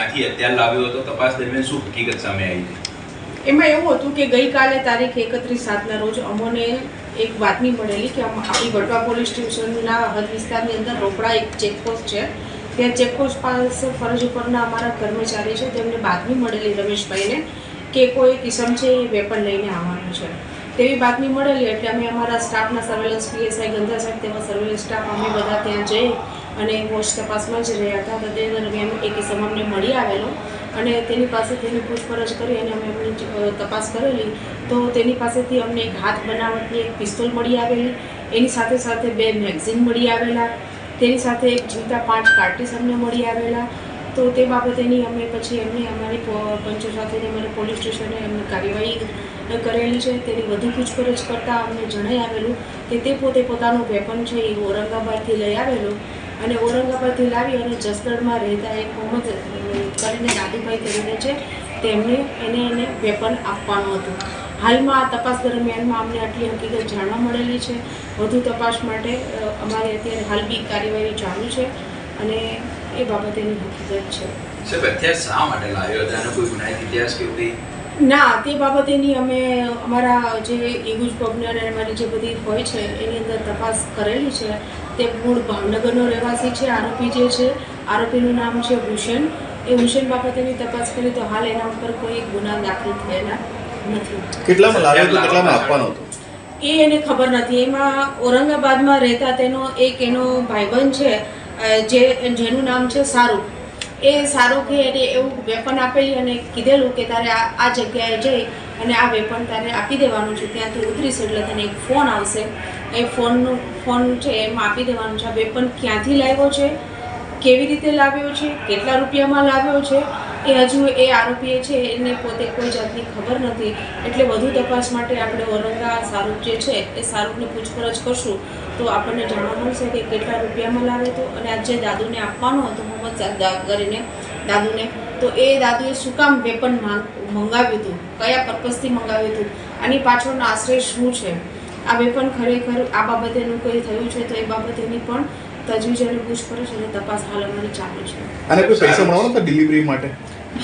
ક્યાંથી અત્યારે લાવ્યો હતો, તપાસ દરમિયાન શું હકીકત સામે આવી હતી? એમાં એવું હતું કે ગઈકાલે તારીખ એકત્રીસ સાતના રોજ અમોને એક બાતમી મળેલી કે આપણી વડવા પોલીસ સ્ટેશનના હદ વિસ્તારની અંદર રોકડા એક ચેકપોસ્ટ છે. ત્યાં ચેકપોસ્ટ પાસે ફરજ ઉપરના અમારા કર્મચારી છે, તેમને બાતમી મળેલી રમેશભાઈને કે કોઈ કિસમ છે એ વેપન લઈને આવવાનું છે. તેવી બાતમી મળેલી એટલે અમે અમારા સ્ટાફના સર્વેલન્સ પીએસઆઈ ગંધા સાહેબ તેમાં સર્વેલન્સ સ્ટાફ અમે બધા ત્યાં જઈ અને વોચ તપાસમાં જ રહ્યા હતા, તો તે દરમિયાન એ કિસ્સામાં અમને મળી આવેલો અને તેની પાસે તેની પૂછપરછ કરી અને અમે એમની તપાસ કરેલી. તો તેની પાસેથી અમને એક હાથ બનાવટની એક પિસ્તોલ મળી આવેલી. એની સાથે સાથે બે મેગઝીન મળી આવેલા. તેની સાથે એક જીવતા પાંચ કાર્ટીસ અમને મળી આવેલા. તો તે બાબતેની અમે પછી એમને અમારી પંચો સાથે અમારે પોલીસ સ્ટેશને એમની કાર્યવાહી કરેલી છે. તેની વધુ પૂછપરછ કરતાં અમને જણાઈ આવેલું કે તે પોતે પોતાનું વેપન છે એ ઔરંગાબાદથી લઈ આવેલું. અને ઔરંગાબાદથી લાવી અને જસદણમાં રહેતા એક મોહમ્મદ કરીને દાદુભાઈ કરીને છે, તેમને એને એને વેપન આપવાનું હતું. હાલમાં આ તપાસ દરમિયાનમાં અમને આટલી હકીકત જાણવા મળેલી છે. વધુ તપાસ માટે અમારે અત્યારે હાલ બી કાર્યવાહી ચાલુ છે અને એ બાબતેની હકીકત છે. સાહેબ, અત્યારે શા માટે લાવ્યો? હતો કોઈ ગુનાહિત ઇતિહાસ કે કંઈ? ના તે બાબતેની અમે અમારા જે ઇગુજ પબને અને અમારી જે બધી હોય છે એની અંદર તપાસ કરેલી છે. તે મૂળ ભાવનગરનો રહેવાસી છે આરોપી જે છે આરોપીનું નામ છે ભૂષણ. એ ભૂષણ બાબતેની તપાસ કરી તો હાલ એના ઉપર કોઈ ગુના દાખલ થયેલા નથી. કેટલામાં લાવ્યો કેટલામાં આપવાનો હતો? એ એને ખબર નથી. એમાં ઔરંગાબાદમાં રહેતા તેનો એક એનો ભાઈબંધ છે જે જેનું નામ છે શાહરૂખ એ શાહરૂખે એને એવું વેપન આપેલી અને કીધેલું કે તારે આ આ જગ્યાએ જઈ અને આ વેપન તારે આપી દેવાનું છે. ત્યાંથી ઉતરીશ એટલે તને એક ફોન આવશે. એ ફોનનું ફોન છે, એમાં આપી દેવાનું છે. આ વેપન ક્યાંથી લાવ્યો છે? કેવી રીતે લાવ્યો છે, કેટલા રૂપિયામાં લાવ્યો છે, એ હજુ એ આરોપીએ છે, એને પોતે કોઈ જાતની ખબર નથી. એટલે વધુ તપાસ માટે આપણે ઓરંગા શાહરૂખ જે છે, એ શાહરૂખની પૂછપરછ કરશું. તો આપણને જાણવા મળશે કે કેટલા રૂપિયામાં લાવ્યો હતો અને આજે દાદુને આપવાનો હતો, મોહમ્મદ કરીને દાદુને. તો એ દાદુએ શું કામ વેપન માંગ, મંગાવ્યું હતું? કયા પર્પઝથી મંગાવ્યું હતું? આની પાછળનો આશ્રય શું છે? આ વેપન ખરેખર આ બાબતેનું કંઈ થયું છે તો એ બાબતેની પણ તજવીજ અને પૂછપરછ અને તપાસ હાલ અમારી ચાલુ છે. અને કોઈ પૈસા મળવાનો હતા ડિલિવરી માટે?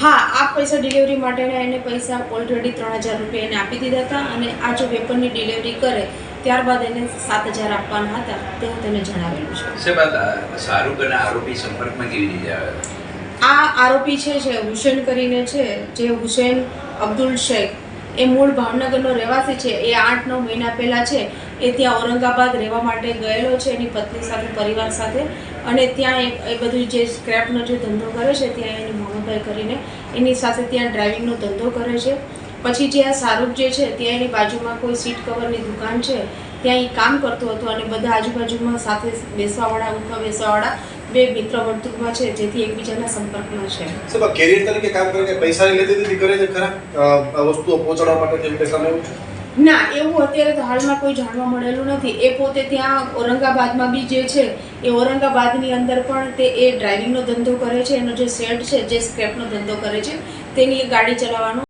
હા આ પૈસા ડિલિવરી માટેના એને પૈસા ઓલરેડી ત્રણ હજાર રૂપિયા એને આપી દીધા હતા અને આ જો વેપનની ડિલિવરી કરે ત્યારબાદ એને સાત હજાર આપવાના હતા તે હું તેને જણાવેલું છે. સાહેબ શાહરૂખ અને આરોપી સંપર્કમાં કેવી રીતે આવ્યા આ આરોપી છે જે હુસેન કરીને છે જે હુસેન અબ્દુલ શેખ એ મૂળ ભાવનગરનો રહેવાસી છે. એ આઠ નવ મહિના પહેલાં છે. એ ત્યાં ઔરંગાબાદ રહેવા માટે ગયેલો છે એની પત્ની સાથે, પરિવાર સાથે. અને ત્યાં એ એ બધું જે સ્ક્રેપનો જે ધંધો કરે છે, ત્યાં એની મોહનભાઈ કરીને એની સાથે ત્યાં ડ્રાઇવિંગનો ધંધો કરે છે. પછી જે આ શાહરૂખ જે છે, ત્યાં એની બાજુમાં કોઈ સીટ કવરની દુકાન છે. ત્યાં એ કામ કરતો હતો અને બધા આજુબાજુમાં સાથે બેસવાવાળા ઉઠવા બેસવાવાળા બે મિત્ર વર્તુળમાં છે જેથી એકબીજાના સંપર્કમાં છે. સર કેરિયર તરીકે કામ કરીને પૈસાની લેતી દીધી કરે છે ખરા વસ્તુઓ પહોંચાડવા માટે જેમ કે છે? ના એવું અત્યારે તો હાલમાં કોઈ જાણવા મળેલું નથી. એ પોતે ત્યાં ઔરંગાબાદમાં બી જે છે એ ઔરંગાબાદની અંદર પણ તે એ ડ્રાઇવિંગનો ધંધો કરે છે એનો જે સેટ છે જે સ્ક્રેપનો ધંધો કરે છે તેની ગાડી ચલાવવાનો